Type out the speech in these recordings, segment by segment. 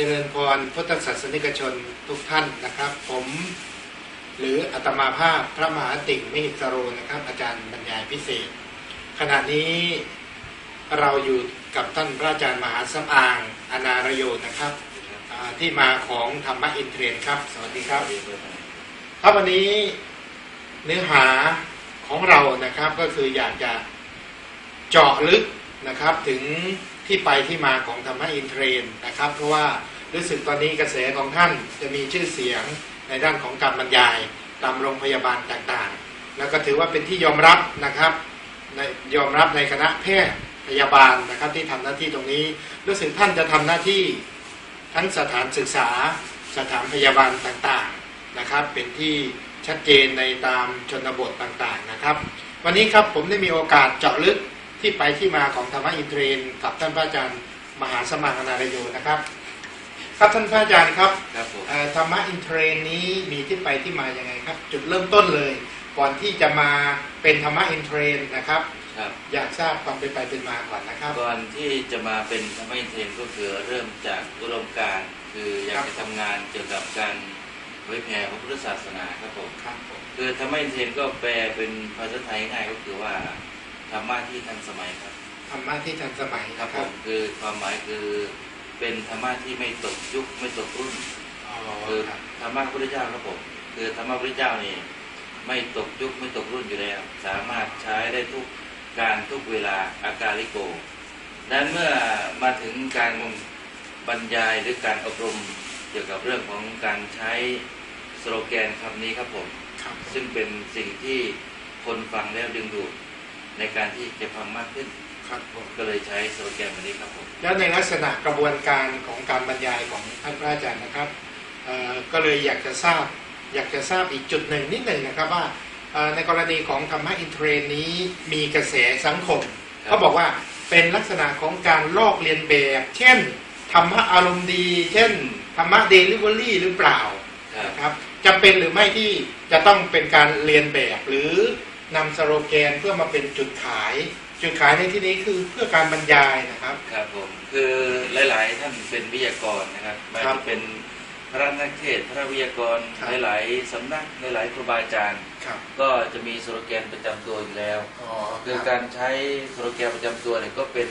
จริญพรพุทธศาสนิกชนทุกท่านนะครับ ผมหรืออาตมาภาพพระมหาติ่งมิหิตโรนะครับ อาจารย์บรรยายพิเศษ ขณะนี้เราอยู่กับท่านพระอาจารย์มหาสำอางอนารโยนะครับที่มาของธรรมะอินเทรนครับ สวัสดีครับครับวันนี้เนื้อหาของเรานะครับก็คืออยากจะเจาะลึกนะครับถึงที่ไปที่มาของธรรมะอินเทรนนะครับ เพราะว่า รู้สึกตอนนี้กระแสของท่านจะมีชื่อเสียงในด้านของการบรรยายตามโรงพยาบาลต่างๆ แล้วก็ถือว่าเป็นที่ยอมรับนะครับในยอมรับในคณะแพทย์พยาบาลนะครับที่ทำหน้าที่ตรงนี้ รู้สึกท่านจะทำหน้าที่ทั้งสถานศึกษาสถานพยาบาลต่างๆนะครับ เป็นที่ชัดเจนในตามชนบทต่างๆนะครับ วันนี้ครับผมได้มีโอกาสเจาะลึกที่ไปที่มาของธรรมะอินเทรน กับท่านพระอาจารย์มหาสมังอนารโยนะครับ ครับท่านพระอาจารย์ครับครับผมเอ่อธรรมะอินเทรนด์นี้มีที่ไปที่มาอย่างไงครับ จุดเริ่มต้นเลย ก่อนที่จะมาเป็นธรรมะอินเทรนด์นะครับครับอยากทราบความเป็นไปเป็นมาก่อนนะครับก่อนที่จะมาเป็นธรรมอินเทรนด์ก็คือเริ่มจากอุดมการณ์คืออยากจะทำงานเกี่ยวกับการเผยแผ่พระพุทธศาสนาครับผมครับผมคือธรรมอินเทรนด์ก็แปลเป็นภาษาไทยง่ายก็คือว่าธรรมะที่ทันสมัยครับธรรมะที่ทันสมัยครับผมคือความหมายคือ เป็นธรรมะที่ไม่ตกยุคไม่ตกรุ่นอ๋อคือครับธรรมะพระพุทธเจ้าครับผมคือธรรมะพระพุทธเจ้านี่ไม่ตกยุคไม่ตกรุ่นอยู่แล้ว สามารถใช้ได้ทุกการทุกเวลาอาการลิโกดังนั้นเมื่อมาถึงการบรรยายหรือการอบรมเกี่ยวกับเรื่องของการใช้สโลแกนคำนี้ครับผมครับซึ่งเป็นสิ่งที่คนฟังแล้วดึงดูดในการที่จะฟังมากขึ้น ครับผมก็เลยใช้สโลแกนแบบนี้ครับผมแล้วในลักษณะกระบวนการของการบรรยายของท่านพระอาจารย์นะครับเอ่อก็เลยอยากจะทราบอยากจะทราบอีกจุดหนึ่งนิดหนึ่งนะครับว่าเอ่อในกรณีของธรรมะอินเทรนด์นี้มีกระแสสังคมครับเขาบอกว่าเป็นลักษณะของการลอกเลียนแบบ เช่นธรรมะอารมณ์ดี เช่นธรรมะเดลิเวอรี่หรือเปล่าครับนะครับจำเป็นหรือไม่ที่จะต้องเป็นการเรียนแบบหรือนำสโลแกนเพื่อมาเป็นจุดขาย จุดขายในที่นี้คือเพื่อการบรรยายนะครับ ครับผมคือหลาย ๆ ท่านเป็นวิทยากรนะครับไม่ครัว่าบจะเป็นพระนักเทศน์พระวิทยากรครับหลาย ๆ สำนักหลาย ๆ ครูบาอาจารย์ครับก็จะมีสโลแกนประจำตัวอยู่แล้วอ๋อคือครับการใช้สโลแกนประจำตัวเนี่ยก็เป็น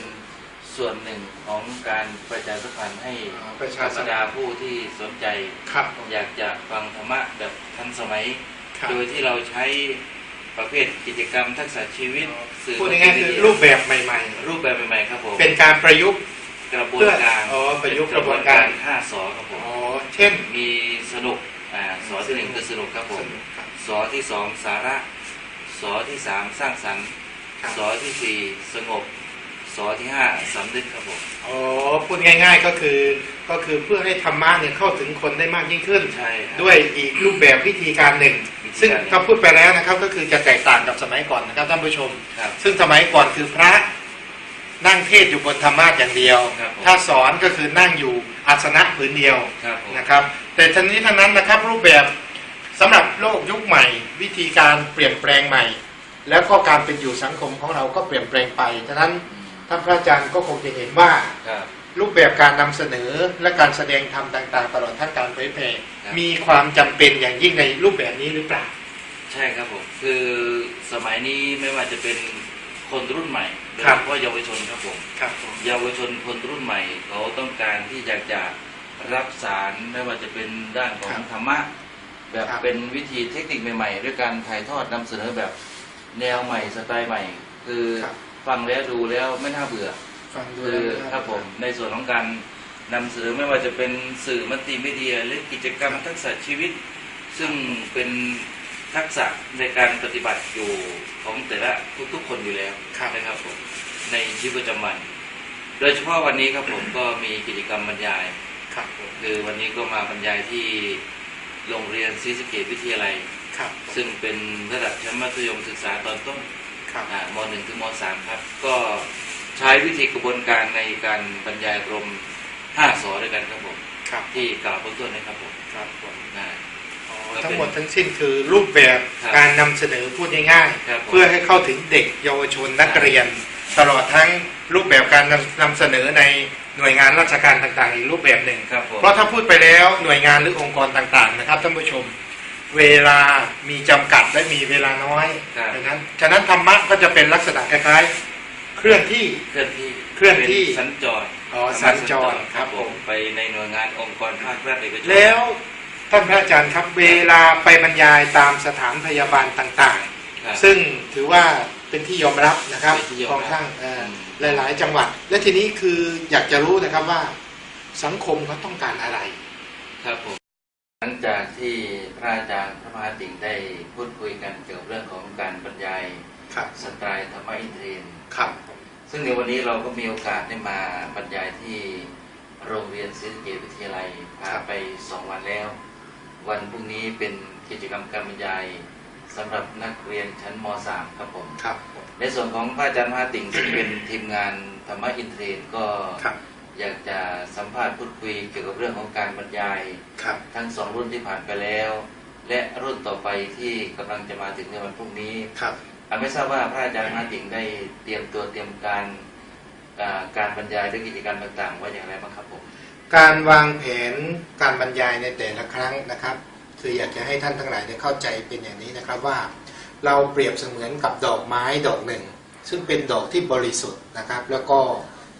ส่วนหนึ่งของการประชาสัมพันธ์ให้อ๋อประธชารรสัมมดาพันธ์ผู้ที่สนใจครับอยากจะฟังธรรมะแบบทันสมัยครับโดยที่เราใช้ ประเภทกิจกรรมทักษะชีวิตสื่อพูดง่ายๆคือรูปแบบใหม่ รูปแบบใหม่ๆครับผมๆ เป็นการประยุกต์ กระบวนการอ๋อประยุกต์กระบวนกระบวนกาการรห้าสอครับผอ๋อมเช่น มีสนุกอ่าสอที่หนึ่งคือสนุกครับผมครับสอที่สองสาระสอที่สามสร้างสรรค์ครับ สอที่สี่สงบสอที่ห้าสำนึกครับผมอ๋อพูดง่าย ๆก็คือก็คือเพื่อให้ธรรมะเนี่ยเข้าถึงคนได้มากยิ่งขึ้น ใช่ครับ ด้วยอีกรูปแบบวิธีการหนึ่งวิธีการ ซึ่งถ้าพูดไปแล้วนะครับก็คือจะแตกต่างกับสมัยก่อนนะครับท่านผู้ชมครับซึ่งสมัยก่อนคือพระนั่งเทศน์อยู่บนธรรมาสอย่างเดียวครับผมถ้าสอนก็คือนั่งอยู่อาสนะผืนเดียวครับผมนะครับ แต่ทั้งนี้ทั้งนั้นนะครับรูปแบบสำหรับโลกยุคใหม่ วิธีการเปลี่ยนแปลงใหม่ แล้วก็การเป็นอยู่สังคมของเราก็เปลี่ยนแปลงไปฉะนั้นอืมท่านพระอาจารย์ก็คงจะเห็นว่าค รับรูปแบบการนำเสนอและการแสดงธรรมต่าง ๆ ตลอดทั้งการเผยแผ่ครับมีความจำเป็นอย่างยิ่งในรูปแบบนี้หรือเปล่า ใช่ครับผมคือสมัยนี้ไม่ว่าจะเป็นคนรุ่นใหม่โดยครัเฉบพาะเยาวชนครับผมครับผมเยาวชนคนรุ่นใหม่เขาต้องการที่อยากจะรับสารไม่ว่าจะเป็นด้านของธรรมะแบบเป็นวิธีเทคนิคใหม่ๆ ด้วยการถ่ายทอดนำเสนอแบบแนวใหม่สไตล์ใหม่ คือฟังแล้วดูแล้วไม่น่าเบื่อฟังดู คือแล้วนะครับผมในส่วนของการนำเสนอไม่ว่าจะเป็นสื่อมัลติมีเดีย หรือกิจกรรมทักษะชีวิต ซึ่งเป็นทักษะในการปฏิบัติอยู่ของแต่ละทุกๆคนอยู่แล้วครับนะครับผมในชีวิตประจำวัน โดยเฉพาะวันนี้ครับผมก็มีกิจกรรมบรรยายครับผมคือวันนี้ก็มาบรรยายที่โรงเรียนศรีสะเกษวิทยาลัยครับซึ่งเป็นระดับชั้นมัธยมศึกษาตอนต้นครับอ่ามหนึ่งถึงมสามครับก็ ใช้วิธีกระบวนการในการบรรยายอบรมห้าสอด้วยกันครับผมครับที่กล่าวเบื้องต้นนะครับผมครับผมอ่าอ๋อก็เป็นทั้งหมดทั้งสิ้นคือรูปแบบครับการนำเสนอพูดง่ายครับผมๆเพื่อให้เข้าถึงเด็กเยาวชนนักเรียน ตลอดทั้งรูปแบบการนำนำเสนอในหน่วยงานราชการต่างๆ อีกรูปแบบหนึ่งครับผมเพราะถ้าพูดไปแล้วหน่วยงานหรือองค์กรต่างๆ นะครับท่านผู้ชมเวลามีจำกัดและมีเวลาน้อยครับดังนั้นฉะนั้นธรรมะก็จะเป็นลักษณะคล้ายๆ เคลื่อนที่ เคลื่อนที่เคลื่อนที่ป็สัญจรอ๋อสัญจรครับผผมมไปในหน่วยงานองค์กรภาครัฐเอกชนแล้วท่านพระอาจารย์ครับเวลาไปบรรยายตามสถานพยาบาลต่างครับ ๆ ซึ่งถือว่าเป็นที่ยอมรับนะครับเป็นที่ยอมรับของทั้งเอ่ออมหลายๆ จังหวัด และทีนี้คืออยากจะรู้นะครับว่าสังคมเขาต้องการอะไร ครับผม หลังจากที่พระอาจารย์พระมหาติ่งได้พูดคุยกันเกี่ยวกับเรื่องของการบรรยาย ครับสไตล์ธรรมอินเทรนด์ครับ ซึ่งในวันนี้เราก็มีโอกาสได้มาบรรยายที่โรงเรียนศรีสะเกษวิทยาลัยพาไปสองวันแล้ว วันพรุ่งนี้เป็นกิจกรรมการบรรยายสำหรับนักเรียนชั้นม .3 ครับผมครับ ในส่วนของพระอาจารย์มหาติ่งซึ่งเป็นทีมงานธรรมอินเทรนด์ก็ครับอยากจะสัมภาษณ์พูดคุยเกี่ยวกับเรื่องของการบรรยายครับทั้งสองรุ่นที่ผ่านไปแล้ว และรุ่นต่อไปที่กำลังจะมาถึงในวันพรุ่งนี้ครับอา ไม่ทราบว่าพระอาจารย์มาติ่งได้เตรียมตัวเตรียมการการบรรยายหรือกิจกรรมต่างๆไว้อย่างไรบ้างครับผมการวางแผนการบรรยายในแต่ละครั้งนะครับ คืออยากจะให้ท่านทั้งหลายได้เข้าใจเป็นอย่างนี้นะครับว่า เราเปรียบเสมือนกับดอกไม้ดอกหนึ่ง ซึ่งเป็นดอกที่บริสุทธิ์นะครับ แล้วก็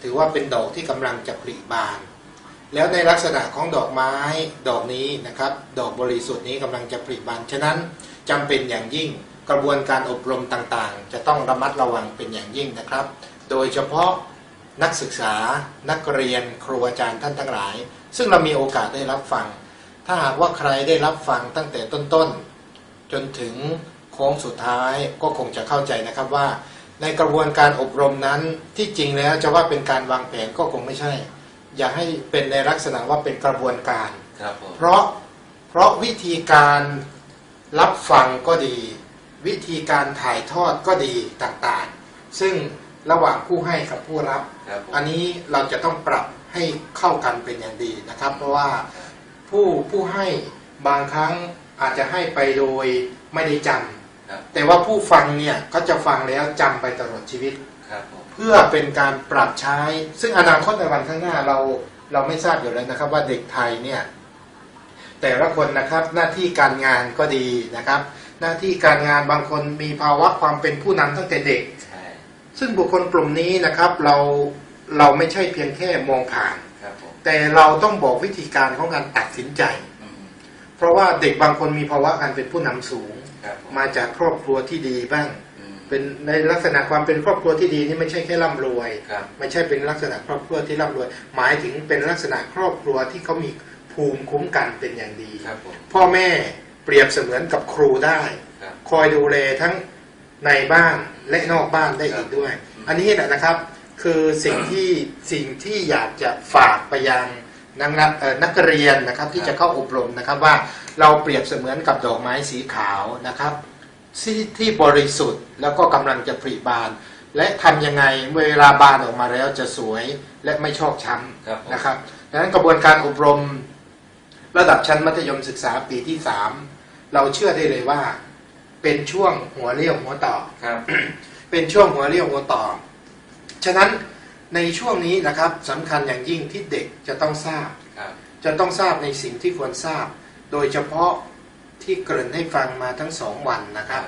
ถือว่าเป็นดอกที่กำลังจะผลิบาน แล้วในลักษณะของดอกไม้ดอกนี้นะครับ ดอกบริสุทธิ์นี้กำลังจะผลิบานฉะนั้นจำเป็นอย่างยิ่ง กระบวนการอบรมต่างๆ จะต้องระมัดระวังเป็นอย่างยิ่งนะครับ โดยเฉพาะนักศึกษานักเรียนครูอาจารย์ท่านทั้งหลาย ซึ่งเรามีโอกาสได้รับฟัง ถ้าหากว่าใครได้รับฟังตั้งแต่ต้นๆ จนถึงโค้งสุดท้ายก็คงจะเข้าใจนะครับว่า ในกระบวนการอบรมนั้นที่จริงแล้วจะว่าเป็นการวางแผนก็คงไม่ใช่ อย่าให้เป็นในลักษณะว่าเป็นกระบวนการครับผมเพราะเพราะวิธีการรับฟังก็ดี วิธีการถ่ายทอดก็ดีต่างๆ ซึ่งระหว่างผู้ให้กับผู้รับครับผมอันนี้เราจะต้องปรับให้เข้ากันเป็นอย่างดีนะครับ เพราะว่าผู้ผู้ให้บางครั้งอาจจะให้ไปโดยไม่ได้จำครับแต่ว่าผู้ฟังเนี่ยก็จะฟังแล้วจำไปตลอดชีวิตครับผมเพื่อเป็นการปรับใช้ ซึ่งอนาคตในวันข้างหน้าเราเราไม่ทราบอยู่แล้วนะครับ ว่าเด็กไทยเนี่ยแต่ละคนนะครับหน้าที่การงานก็ดีนะครับ หน้าที่การงานบางคนมีภาวะความเป็นผู้นำตั้งแต่เด็กใช่ซึ่งบุคคลกลุ่มนี้นะครับเราเราไม่ใช่เพียงแค่มองผ่านครับผมแต่เราต้องบอกวิธีการของการตัดสินใจอืมเพราะว่าเด็กบางคนมีภาวะการเป็นผู้นำสูงครับผมมาจากครอบครัวที่ดีบ้างอืมเป็นในลักษณะความเป็นครอบครัวที่ดีนี่ไม่ใช่แค่ร่ำรวยครับไม่ใช่เป็นลักษณะครอบครัวที่ร่ำรวย หมายถึงเป็นลักษณะครอบครัวที่เขามีภูมิคุ้มกันเป็นอย่างดีครับผมพ่อแม่ เปรียบเสมือนกับครูได้ ครับคอยดูแลทั้งในบ้านและนอกบ้านได้อีกด้วยครับอันนี้แหละนะครับคือสิ่งที่สิ่งที่อยากจะฝากไปยังนักนักเอ่อนักเรียนนะครับที่จะเข้าอบรมนะครับว่าเราเปรียบเสมือนกับดอกไม้สีขาวนะครับที่ที่บริสุทธิ์แล้วก็กำลังจะผลิบาน และทำยังไงเวลาบานออกมาแล้วจะสวยและไม่ชอกช้ครับผมำนะครับดังนั้นกระบวนการอบรม ระดับชั้นมัธยมศึกษาปีที่สาม เราเชื่อได้เลยว่า เป็นช่วงหัวเรี่ยวหัวต่อครับ เป็นช่วงหัวเรี่ยวหัวต่อ ฉะนั้นในช่วงนี้นะครับสำคัญอย่างยิ่งที่เด็กจะต้องทราบครับจะต้องทราบในสิ่งที่ควรทราบ โดยเฉพาะที่เกริ่นให้ฟังมาทั้งสองวันนะครับ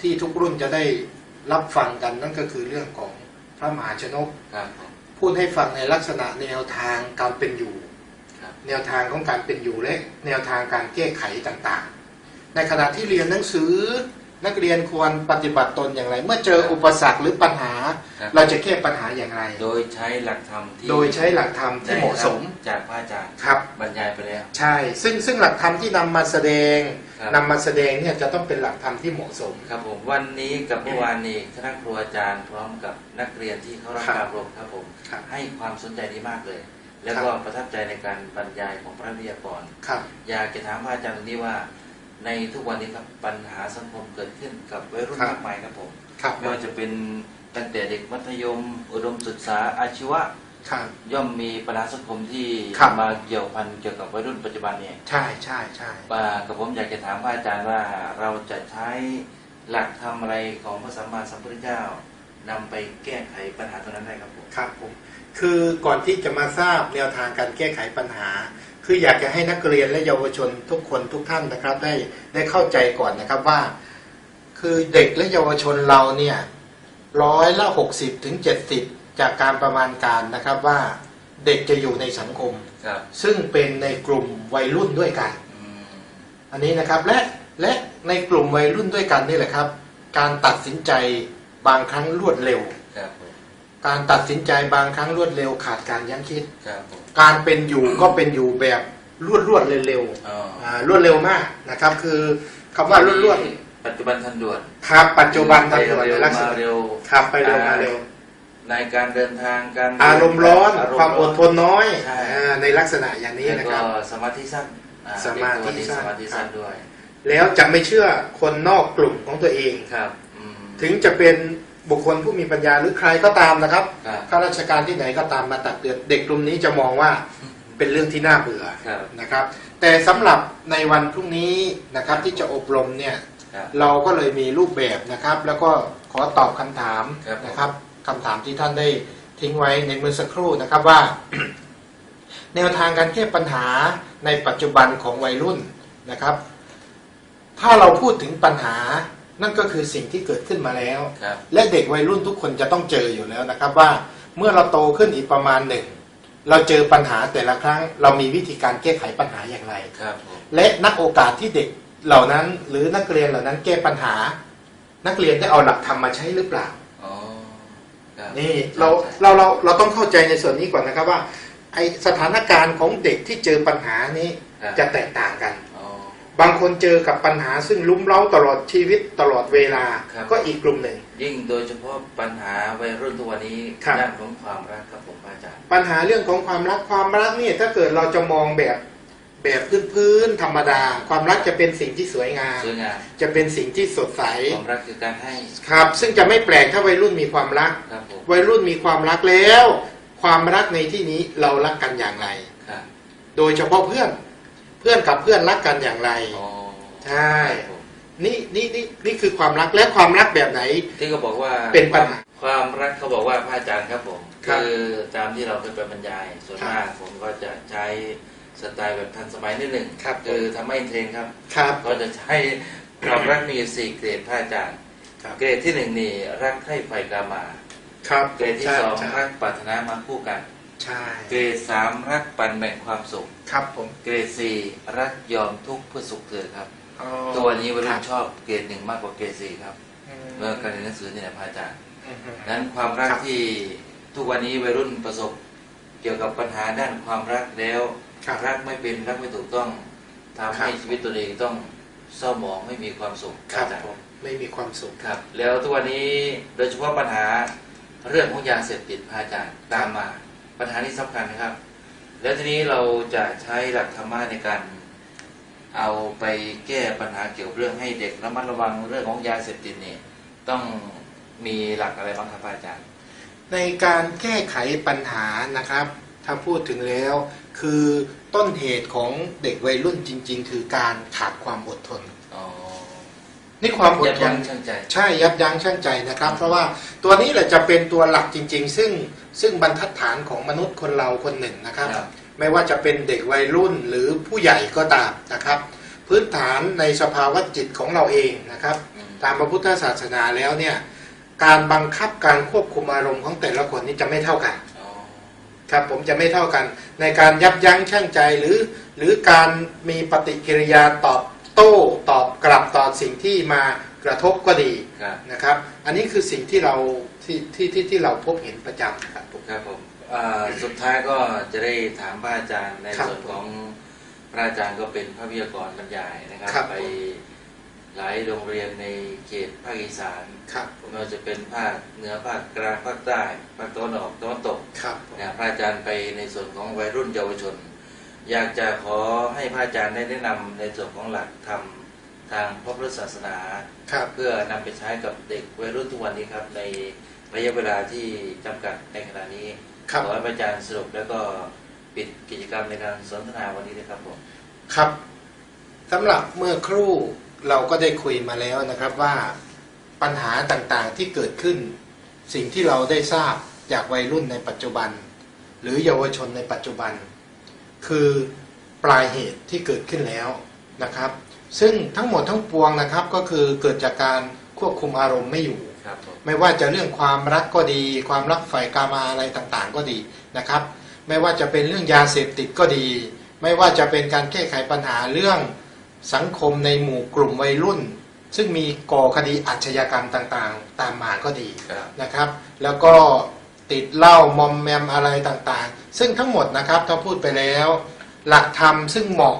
ที่ทุกรุ่นจะได้รับฟังกันนั่นก็คือเรื่องของพระมหาชนกครับผมพูดให้ฟังในลักษณะแนวทางการเป็นอยู่ครับแนวทางของการเป็นอยู่และแนวทางการแก้ไขต่างๆ ในขณะที่เรียนหนังสือนักเรียนควรปฏิบัติตนอย่างไร เมื่อเจออุปสรรคหรือปัญหา ครับ เราจะแก้ปัญหาอย่างไร โดยใช้หลักธรรมที่โดยใช้หลักธรรมที่เหมาะสมได้รับจากพระอาจารย์ครับ บรรยายไปแล้ว ใช่ ซึ่งซึ่งหลักธรรมที่นำมาแสดงครับ นำมาแสดงเนี่ยจะต้องเป็นหลักธรรมที่เหมาะสม ครับผมวันนี้กับเมื่อวานนี้คณะครูอาจารย์พร้อมกับนักเรียนที่เข้ารับครับการอบรมครับผม ครับให้ความสนใจดีมากเลย แล้วก็ประทับใจในการบรรยายของพระวิทยากร ครับ อยากจะถามพระอาจารย์ตรงนี้ว่า ในทุกวันนี้ครับปัญหาสังคมเกิดขึ้นกับวัยรุ่นครับ มากมายครับผมครับไม่ว่าจะเป็นตั้งแต่เด็กมัธยม อุดมศึกษาอาชีวะ ครับ ย่อมมีปัญหาสังคมที่ครับ มาเกี่ยวพันเกี่ยวกับวัยรุ่นปัจจุบันเนี่ยใช่ใช่ใช่ว่ากับผมอยากจะถามพระอาจารย์ว่าเราจะใช้หลักธรรมอะไรของพระสัมมาสัมพุทธเจ้านำไปแก้ไขปัญหาตรงนั้นได้ครับผม ครับผมคือก่อนที่จะมาทราบแนวทางการแก้ไขปัญหา คืออยากจะให้นักเรียนและเยาวชนทุกคนทุกท่านนะครับ ได้ได้เข้าใจก่อนนะครับว่า คือเด็กและเยาวชนเราเนี่ยร้อยละหกสิบถึงเจ็ดสิบจากการประมาณการนะครับว่าเด็กจะอยู่ในสังคมครับซึ่งเป็นในกลุ่มวัยรุ่นด้วยกันอืมอันนี้นะครับและและในกลุ่มวัยรุ่นด้วยกันนี่แหละครับ การตัดสินใจบางครั้งรวดเร็วครับผมการตัดสินใจบางครั้งรวดเร็วขาดการยั้งคิดครับผม การเป็นอยู่ก็เป็นอยู่แบบรวดรวดๆเร็วอ๋อๆอ่ารวดเร็วมากนะครับ คือคำว่ารวดรวดปัจจุบันทันด่วนๆครับปัจจุบันไปทำด่วนเร็วในลักษมาณะเร็วครับไปเร็วมาเร็ว ในการเดินทางการอารมณ์ร้อนรณ์ความอดทนน้อยใช่อ่าในลักษณะอย่างนี้แล้วนะคก็รับสมาธิสั้นอ่สมาธิเด็กตัวนี้สั้นสมาธิสั้นด้วยแล้วจะไม่เชื่อคนนอกกลุ่มของตัวเอง ครับอืม ถึงจะเป็น บุคคลผู้มีปัญญาหรือใครก็ตามนะครับครับข้าราชการที่ไหนก็ตามมาตักเตือนเด็กกลุ่มนี้จะมองว่าเป็นเรื่องที่น่าเบื่อครับนะครับ แต่สำหรับในวันพรุ่งนี้นะครับที่จะอบรมเนี่ยครับเราก็เลยมีรูปแบบนะครับ แล้วก็ขอตอบคำถามครับผมนะครับคำถามที่ท่านได้ทิ้งไว้ในเมื่อสักครู่นะครับว่า แนวทางการแก้ปัญหาในปัจจุบันของวัยรุ่นนะครับ ถ้าเราพูดถึงปัญหา นั่นก็คือสิ่งที่เกิดขึ้นมาแล้วครับและเด็กวัยรุ่นทุกคนจะต้องเจออยู่แล้วนะครับว่าเมื่อเราโตขึ้นอีกประมาณหนึ่ง เราเจอปัญหาแต่ละครั้ง เรามีวิธีการแก้ไขปัญหาอย่างไรครับผมและนักโอกาสที่เด็กเหล่านั้น หรือนักเรียนเหล่านั้นแก้ปัญหา นักเรียนได้เอาหลักธรรมมาใช้หรือเปล่าอ๋อครับนี่เราเราเราเราต้องเข้าใจในส่วนนี้ก่อนนะครับว่า ไอสถานการณ์ของเด็กที่เจอปัญหานี้ครับจะแตกต่างกันอ๋อ บางคนเจอกับปัญหาซึ่งลุ้มเล้าตลอดชีวิตตลอดเวลา ครับ ก็อีกกลุ่มหนึ่ง ยิ่งโดยเฉพาะปัญหาวัยรุ่นทุกวันนี้ครับ ด้านของความรักครับผมอาจารย์ปัญหาเรื่องของความรักความรักเนี่ยถ้าเกิดเราจะมองแบบแบบพื้นๆธรรมดา ความรักจะเป็นสิ่งที่สวยงาม สวยงามจะเป็นสิ่งที่สดใสความรักคือการให้ครับ ซึ่งจะไม่แปลกถ้าวัยรุ่นมีความรัก ครับผมวัยรุ่นมีความรักแล้ว ความรักในที่นี้เรารักกันอย่างไร ครับโดยเฉพาะเพื่อน เพื่อนกับเพื่อนรักกันอย่างไรอ๋อใช่ครับผมนี่นี่นี่นี่คือความรักและความรักแบบไหน ที่เขาบอกว่าเป็นปัญหาความรักเขาบอกว่าพระอาจารย์ครับผมครับคือตามที่เราเคยไปบรรยายส่วนครับมากผมก็จะใช้สไตล์แบบทันสมัยนิดหนึ่งครับคือทำให้เทรนครับครับก็จะใช้ความรักมีอยู่สี่เกรดพระอาจารย์ครับเกรดที่หนึ่งนี่รักให้ไฟกามา ครับเกรดที่ใช่สองใช่รักปรารถนามาคู่กัน ใช่เกรดสามรักปันแบ่งความสุข ครับผมเกรดสี่รักยอมทุกข์เพื่อสุขเธอครับ อ๋อตัวนี้วัยครุ่รันบชอบเกรดหนึ่งมากกว่าเกรดสี่ครับอืม เมื่อการเรียนหนังสือเนี่ยพระอาจารย์อืมอืมนั้นความรักครับ ที่ทุกวันนี้วัยรุ่นประสบเกี่ยวกับปัญหาด้านความรักแล้วครับ รักไม่เป็นรักไม่ถูกต้องทำให้ครับ ชีวิตตัวเองต้องเศร้าหมองไม่มีความสุขครับอาจารย์ผมไม่มีความสุข ครับ แล้วทุกวันนี้โดยเฉพาะปัญหาเรื่องของยาเสพติดพระอาจารย์ตามมา ปัญหานี้สำคัญนะครับ แล้วทีนี้เราจะใช้หลักธรรมะในการเอาไปแก้ปัญหาเกี่ยวกับเรื่องให้เด็กระมัดระวังเรื่องของยาเสพติดนี่ต้องมีหลักอะไรบ้างครับอาจารย์ ในการแก้ไขปัญหานะครับถ้าพูดถึงแล้วคือต้นเหตุของเด็กวัยรุ่นจริง ๆ คือการขาดความอดทน นี่ความอดยับทยั้นงชั่งใจใช่ยับยั้งชั่งใจนะครับ เพราะว่าตัวนี้แหละจะเป็นตัวหลักจริง ๆ ซึ่งซึ่งบรรทัดฐานของมนุษย์คนเราคนหนึ่งนะครับครับไม่ว่าจะเป็นเด็กวัยรุ่นหรือผู้ใหญ่ก็ตามนะครับ พื้นฐานในสภาวะจิตของเราเองนะครับอืมตามพระพุทธศาสนาแล้วเนี่ยการบังคับการควบคุมอารมณ์ของแต่ละคนนี่จะไม่เท่ากันอ๋อครับผมจะไม่เท่ากันในการยับยั้งชั่งใจหรือ หรือการมีปฏิกิริยาตอบ โต้ตอบกลับต่อสิ่งที่มากระทบก็ดีครับนะครับ อันนี้คือสิ่งที่เราที่ที่ที่ที่เราพบเห็นประจำครับผมครับผมอ่าสุดท้ายก็จะได้ถามพระอาจารย์ในครับส่วนของพระอาจารย์ก็เป็นพระวิทยากรบรรยายนะครับ ครับ ไปหลายโรงเรียนในเขตภาคอีสานครับผมไม่ว่าจะเป็นภาคเหนือภาคกลางภาคใต้ภาคตะวันออกตะวันตกครับผม นะพระอาจารย์ไปในส่วนของวัยรุ่นเยาวชน อยากจะขอให้พระอาจารย์ได้แนะนำในส่วนของหลักธรรมทางพระพุทธศาสนาครับเพื่อนำไปใช้กับเด็กวัยรุ่นทุกวันนี้ครับในระยะเวลาที่จำกัดในขณะนี้ครับขอให้พระอาจารย์สรุปแล้วก็ปิดกิจกรรมในการสนทนาวันนี้นะครับผมครับสำหรับเมื่อครู่เราก็ได้คุยมาแล้วนะครับว่าปัญหาต่างๆที่เกิดขึ้น สิ่งที่เราได้ทราบจากวัยรุ่นในปัจจุบัน หรือเยาวชนในปัจจุบัน คือปลายเหตุที่เกิดขึ้นแล้วนะครับ ซึ่งทั้งหมดทั้งปวงนะครับก็คือเกิดจากการควบคุมอารมณ์ไม่อยู่ครับผมไม่ว่าจะเรื่องความรักก็ดี ความรักฝ่ายกามาอะไรต่างๆก็ดีนะครับ ไม่ว่าจะเป็นเรื่องยาเสพติดก็ดี ไม่ว่าจะเป็นการแก้ไขปัญหาเรื่องสังคมในหมู่กลุ่มวัยรุ่น ซึ่งมีก่อคดีอาชญากรรมต่างๆ ตามมาก็ดีครับนะครับ แล้วก็ติดเหล้ามอมแมมอะไรต่างๆ ซึ่งทั้งหมดนะครับถ้าพูดไปแล้ว หลักธรรมซึ่งเหมาะ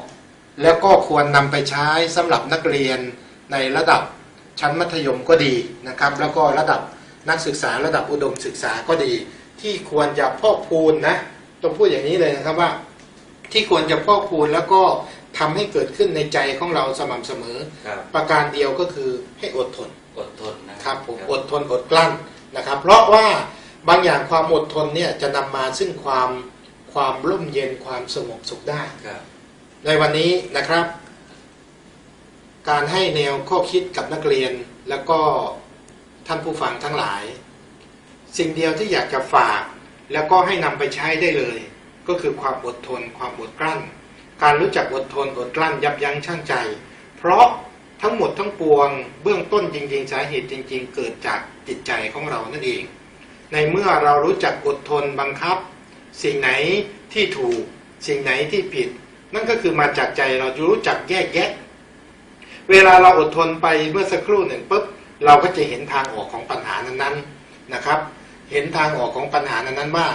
แล้วก็ควรนำไปใช้สำหรับนักเรียนในระดับชั้นมัธยมก็ดีนะครับ แล้วก็ระดับนักศึกษาระดับอุดมศึกษาก็ดี ที่ควรจะพอกพูนนะต้องพูดอย่างนี้เลยนะครับว่า ที่ควรจะพอกพูนแล้วก็ทำให้เกิดขึ้นในใจของเราสม่ำเสมอครับประการเดียวก็คือให้อดทนอดทนนะครับผมอดทนอดกลั้นนะครับ เพราะว่า บางอย่างความอดทนเนี่ยจะนำมาซึ่งความความร่มเย็นความสงบสุขได้ครับในวันนี้นะครับ การให้แนวข้อคิดกับนักเรียนแล้วก็ท่านผู้ฟังทั้งหลาย สิ่งเดียวที่อยากจะฝาก แล้วก็ให้นำไปใช้ได้เลย ก็คือความอดทน ความอดกลั้น การรู้จักอดทนอดกลั้น ยับยั้งชั่งใจ เพราะทั้งหมดทั้งปวง เบื้องต้นจริง ๆ สาเหตุจริง ๆ เกิดจากจิตใจของเรานั่นเอง ในเมื่อเรารู้จักอดทนบังคับ สิ่งไหนที่ถูก สิ่งไหนที่ผิด นั่นก็คือมาจากใจเราจะรู้จักแยกแยะ เวลาเราอดทนไปเมื่อสักครู่หนึ่งปุ๊บเราก็จะเห็นทางออกของปัญหานั้นๆนะครับ เห็นทางออกของปัญหานั้นๆว่า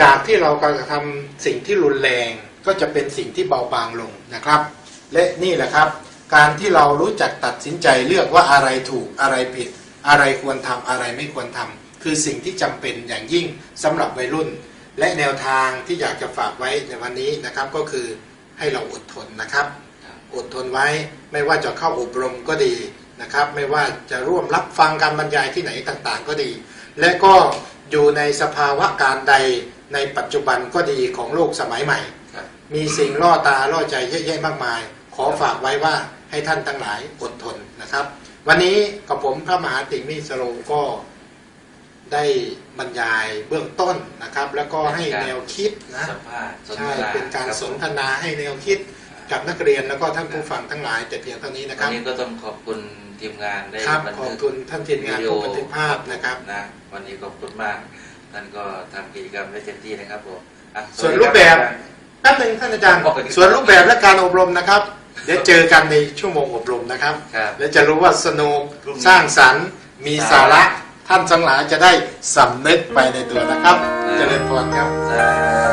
จากที่เรากำลังทำสิ่งที่รุนแรงก็จะเป็นสิ่งที่เบาบางลงนะครับ และนี่แหละครับ การที่เรารู้จักตัดสินใจเลือกว่าอะไรถูกอะไรผิด อะไรควรทำอะไรไม่ควรทำ คือสิ่งที่จำเป็นอย่างยิ่งสำหรับวัยรุ่น และแนวทางที่อยากจะฝากไว้ในวันนี้นะครับก็คือให้เราอดทนนะครับ อดทนไว้ไม่ว่าจะเข้าอบรมก็ดีนะครับ ไม่ว่าจะร่วมรับฟังการบรรยายที่ไหนต่างๆ ก็ดี และก็อยู่ในสภาวะการใดในปัจจุบันก็ดีของโลกสมัยใหม่ มีสิ่งล่อตาล่อใจเยอะแยะมากมาย ขอฝากไว้ว่าให้ท่านทั้งหลายอดทนนะครับ วันนี้กับผมพระมหาติมิสโรก็ ได้บรรยายเบื้องต้นนะครับ แล้วก็ให้แนวคิดนะสัมภาษณ์สนใช่ทนาเป็นการคบสนผมทนาให้แนวคิดกับนักเรียนแล้วก็ท่านผู้ฟังทั้งหลายแต่เพียงเท่านี้นะควัรันบนี้ก็ต้องขอบคุณทีมงานได้ครับบันขอบทึกคุณท่านทีมงานผู้บันทึกภาพนะครับนะวันนี้ขอบคุณมากท่านก็ทำกิจกรรมได้เต็มที่นะครับผมอะส่วนรูปแบบแป๊บหนึงท่านอาจารย์ส่วนรูปแบบและการอบรมนะครับเดี๋ยวเจอกันในชั่วโมงอบรมนะครับครับแล้วจะรู้ว่าสนุกพรุ่งนี้สร้างสรรค์มีสาระ ท่านทั้งหลายจะได้สำนึกไปในตัวนะครับ เจริญพรครับ